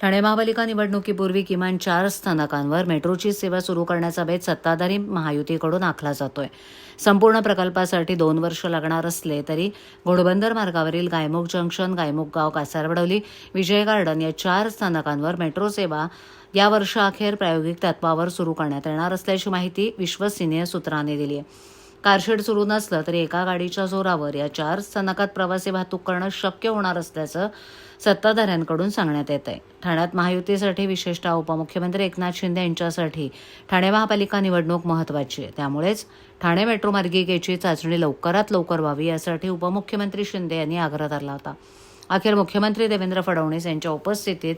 ठाणे महापालिका निवडणुकीपूर्वी किमान चार स्थानकांवर मेट्रोची सेवा सुरू करण्याचा बेत सत्ताधारी महायुतीकडून आखला जातोय. संपूर्ण प्रकल्पासाठी दोन वर्ष लागणार असले तरी घोडबंदर मार्गावरील गायमुख जंक्शन गायमुख गाव कासारवडवली विजय गार्डन या चार स्थानकांवर मेट्रो सेवा या वर्षाअखेर प्रायोगिक तत्वावर सुरू करण्यात येणार असल्याची माहिती विश्वसनीय सूत्रांनी दिली आहे कारशेड सुरू नसलं तरी एका गाडीच्या जोरावर या चार स्थानकात प्रवासी वाहतूक करणं शक्य होणार असल्याचं सत्ताधाऱ्यांकडून सांगण्यात येत आहे ठाण्यात महायुतीसाठी विशेषतः उपमुख्यमंत्री एकनाथ शिंदे यांच्यासाठी ठाणे महापालिका निवडणूक महत्वाची आहे. त्यामुळेच ठाणे मेट्रो मार्गिकेची चाचणी लवकरात लवकर व्हावी यासाठी उपमुख्यमंत्री शिंदे यांनी आग्रह धरला होता. अखेर मुख्यमंत्री देवेंद्र फडणवीस यांच्या उपस्थितीत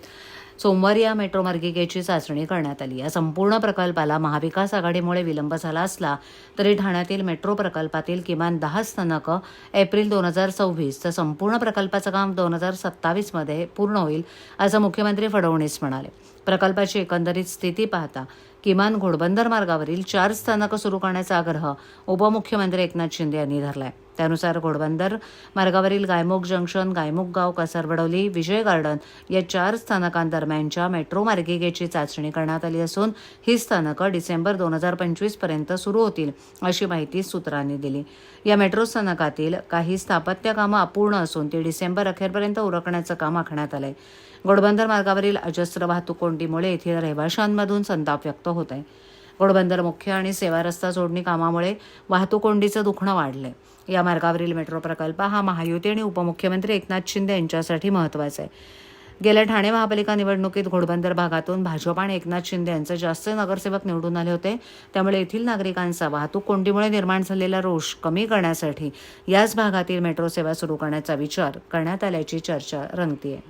सोमवारी या मेट्रो मार्गिकेची चाचणी करण्यात आली. या संपूर्ण प्रकल्पाला महाविकास आघाडीमुळे विलंब झाला असला तरी ठाण्यातील मेट्रो प्रकल्पातील किमान दहा स्थानकं एप्रिल दोन हजार सव्वीस तर संपूर्ण प्रकल्पाचं काम दोन हजार सत्तावीसमध्ये पूर्ण होईल असं मुख्यमंत्री फडणवीस म्हणाले. प्रकल्पाची एकंदरीत स्थिती पाहता किमान घोडबंदर मार्गावरील चार स्थानकं सुरू करण्याचा आग्रह उपमुख्यमंत्री एकनाथ शिंदे यांनी धरलाय. त्यानुसार घोडबंदर मार्गावरील गायमुख जंक्शन गायमुख गाव कासारवडवली विजय गार्डन या चार स्थानकांदरम्यानच्या मेट्रो मार्गिकेची चाचणी करण्यात आली असून ही स्थानकं डिसेंबर दोन हजार पंचवीसपर्यंत सुरू होतील अशी माहिती सूत्रांनी दिली. या मेट्रो स्थानकातील काही स्थापत्य कामं अपूर्ण असून ती डिसेंबर अखेरपर्यंत उरकण्याचं काम आखण्यात आलंय. घोडबंदर मार्गावरील अजस्त्र वाहतूक कोंडीमुळे येथील रहिवाशांमधून संताप व्यक्त होत आहे घोडबंदर मुख्य आणि सेवा रस्ता जोडणी कामामुळे वाहतूक कोंडीचं दुखणं वाढलं आहे या मार्गावरील मेट्रो प्रकल्प हा महायुती आणि उपमुख्यमंत्री एकनाथ शिंदे यांच्यासाठी महत्त्वाचा आहे. गेल्या ठाणे महापालिका निवडणुकीत घोडबंदर भागातून भाजप आणि एकनाथ शिंदे यांचे जास्त नगरसेवक निवडून आले होते. त्यामुळे येथील नागरिकांचा वाहतूक कोंडीमुळे निर्माण झालेला रोष कमी करण्यासाठी याच भागातील मेट्रो सेवा सुरू करण्याचा विचार करण्यात आल्याची चर्चा रंगतीये.